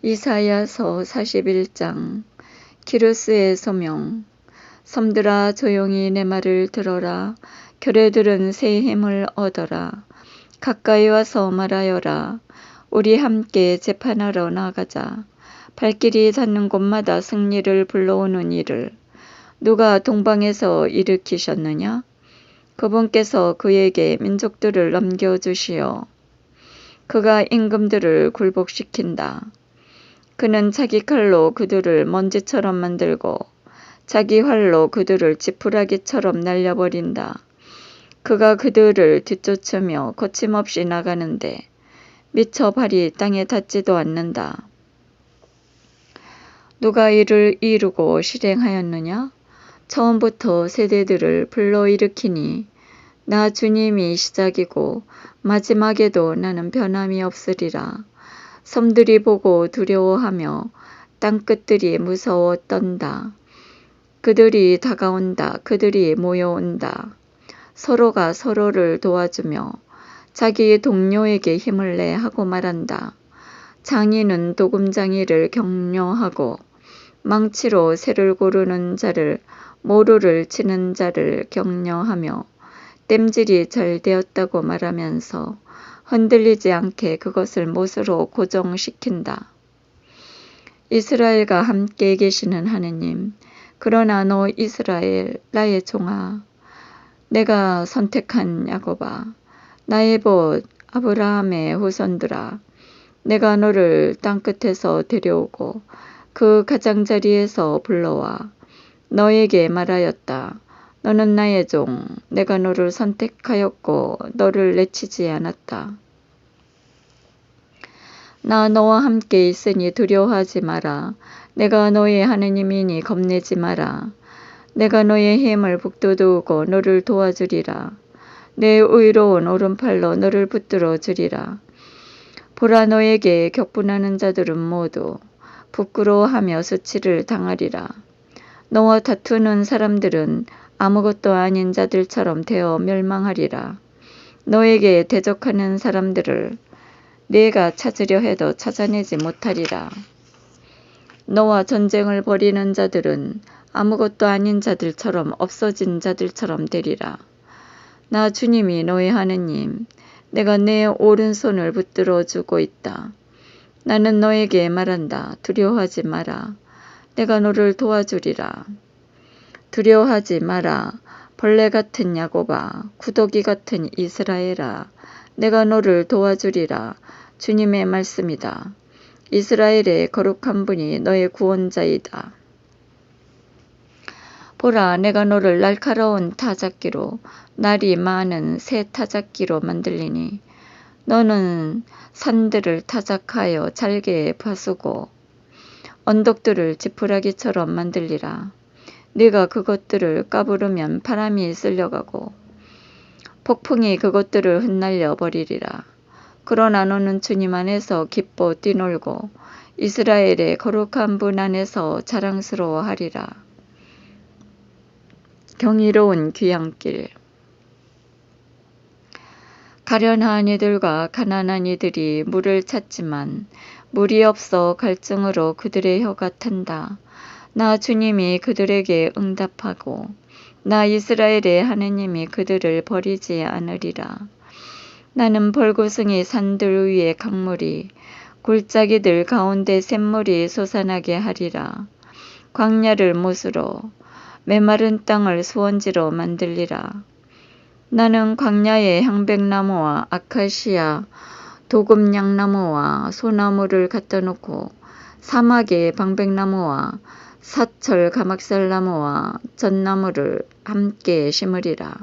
이사야서 41장. 키루스의 소명. 섬들아 조용히 내 말을 들어라. 결례들은 새 힘을 얻어라. 가까이 와서 말하여라. 우리 함께 재판하러 나가자. 발길이 닿는 곳마다 승리를 불러오는 일을 누가 동방에서 일으키셨느냐? 그분께서 그에게 민족들을 넘겨주시어 그가 임금들을 굴복시킨다. 그는 자기 칼로 그들을 먼지처럼 만들고 자기 활로 그들을 지푸라기처럼 날려버린다. 그가 그들을 뒤쫓으며 거침없이 나가는데 미처 발이 땅에 닿지도 않는다. 누가 이를 이루고 실행하였느냐? 처음부터 세대들을 불러일으키니 나 주님이 시작이고 마지막에도 나는 변함이 없으리라. 섬들이 보고 두려워하며 땅끝들이 무서워 떤다. 그들이 다가온다. 그들이 모여온다. 서로가 서로를 도와주며 자기 동료에게 힘을 내 하고 말한다. 장인은 도금장이를 격려하고 망치로 새를 고르는 자를 모루를 치는 자를 격려하며 땜질이 잘 되었다고 말하면서 흔들리지 않게 그것을 못으로 고정시킨다. 이스라엘과 함께 계시는 하느님, 그러나 너 이스라엘, 나의 종아, 내가 선택한 야곱아, 나의 봇 아브라함의 후손들아, 내가 너를 땅끝에서 데려오고 그 가장자리에서 불러와 너에게 말하였다. 너는 나의 종, 내가 너를 선택하였고 너를 내치지 않았다. 나 너와 함께 있으니 두려워하지 마라. 내가 너의 하느님이니 겁내지 마라. 내가 너의 힘을 북돋우고 너를 도와주리라. 내 의로운 오른팔로 너를 붙들어 주리라. 보라 너에게 격분하는 자들은 모두 부끄러워하며 수치를 당하리라. 너와 다투는 사람들은 아무것도 아닌 자들처럼 되어 멸망하리라. 너에게 대적하는 사람들을 네가 찾으려 해도 찾아내지 못하리라. 너와 전쟁을 벌이는 자들은 아무것도 아닌 자들처럼 없어진 자들처럼 되리라. 나 주님이 너의 하느님, 내가 내 오른손을 붙들어 주고 있다. 나는 너에게 말한다. 두려워하지 마라. 내가 너를 도와주리라. 두려워하지 마라. 벌레 같은 야곱아, 구더기 같은 이스라엘아, 내가 너를 도와주리라. 주님의 말씀이다. 이스라엘의 거룩한 분이 너의 구원자이다. 보라, 내가 너를 날카로운 타작기로 날이 많은 새 타작기로 만들리니 너는 산들을 타작하여 잘게 파수고 언덕들을 지푸라기처럼 만들리라. 네가 그것들을 까부르면 바람이 쓸려가고 폭풍이 그것들을 흩날려 버리리라. 그러나 너는 주님 안에서 기뻐 뛰놀고 이스라엘의 거룩한 분 안에서 자랑스러워하리라. 경이로운 귀향길 가련한 이들과 가난한 이들이 물을 찾지만 물이 없어 갈증으로 그들의 혀가 탄다. 나 주님이 그들에게 응답하고 나 이스라엘의 하느님이 그들을 버리지 않으리라. 나는 벌구승이 산들 위에 강물이 골짜기들 가운데 샘물이 솟아나게 하리라. 광야를 못으로 메마른 땅을 수원지로 만들리라. 나는 광야에 향백나무와 아카시아, 도금냥나무와 소나무를 갖다 놓고 사막에 방백나무와 사철 가막살나무와 전나무를 함께 심으리라.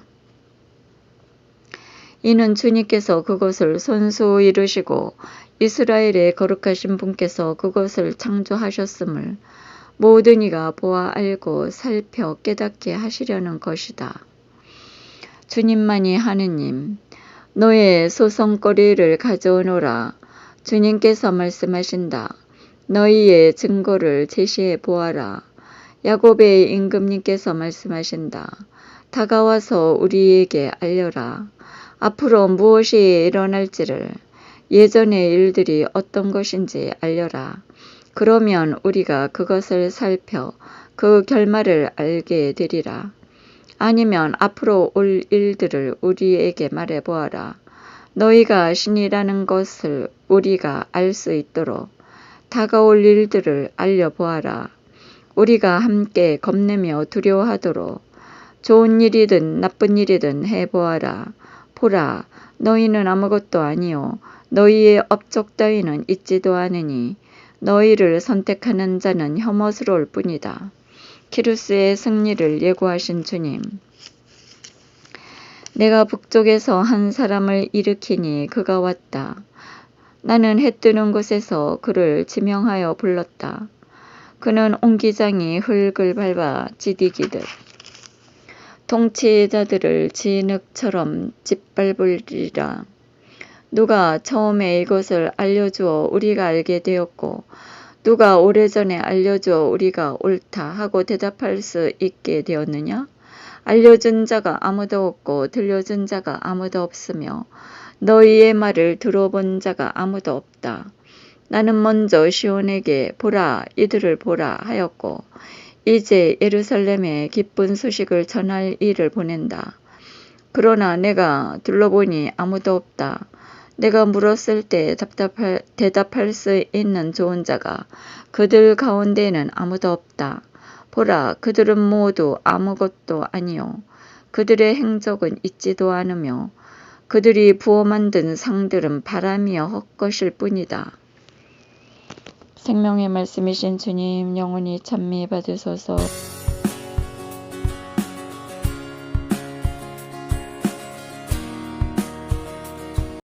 이는 주님께서 그것을 손수 이루시고 이스라엘의 거룩하신 분께서 그것을 창조하셨음을 모든 이가 보아 알고 살펴 깨닫게 하시려는 것이다. 주님만이 하느님, 너의 소송거리를 가져오노라. 주님께서 말씀하신다. 너희의 증거를 제시해 보아라. 야곱의 임금님께서 말씀하신다. 다가와서 우리에게 알려라. 앞으로 무엇이 일어날지를 예전의 일들이 어떤 것인지 알려라. 그러면 우리가 그것을 살펴 그 결말을 알게 되리라. 아니면 앞으로 올 일들을 우리에게 말해 보아라. 너희가 신이라는 것을 우리가 알 수 있도록 다가올 일들을 알려 보아라. 우리가 함께 겁내며 두려워하도록 좋은 일이든 나쁜 일이든 해 보아라. 보라, 너희는 아무것도 아니요. 너희의 업적 따위는 있지도 않으니 너희를 선택하는 자는 혐오스러울 뿐이다. 키루스의 승리를 예고하신 주님. 내가 북쪽에서 한 사람을 일으키니 그가 왔다. 나는 해 뜨는 곳에서 그를 지명하여 불렀다. 그는 옹기장이 흙을 밟아 지디기듯 통치자들을 진흙처럼 짓밟으리라. 누가 처음에 이것을 알려주어 우리가 알게 되었고 누가 오래전에 알려주어 우리가 옳다 하고 대답할 수 있게 되었느냐? 알려준 자가 아무도 없고 들려준 자가 아무도 없으며 너희의 말을 들어본 자가 아무도 없다. 나는 먼저 시온에게 보라 이들을 보라 하였고 이제 예루살렘에 기쁜 소식을 전할 일을 보낸다. 그러나 내가 둘러보니 아무도 없다. 내가 물었을 때 답답할, 대답할 수 있는 좋은 자가 그들 가운데는 아무도 없다. 보라, 그들은 모두 아무것도 아니요. 그들의 행적은 있지도 않으며 그들이 부어 만든 상들은 바람이여 헛것일 뿐이다. 생명의 말씀이신 주님 영원히 찬미 받으소서.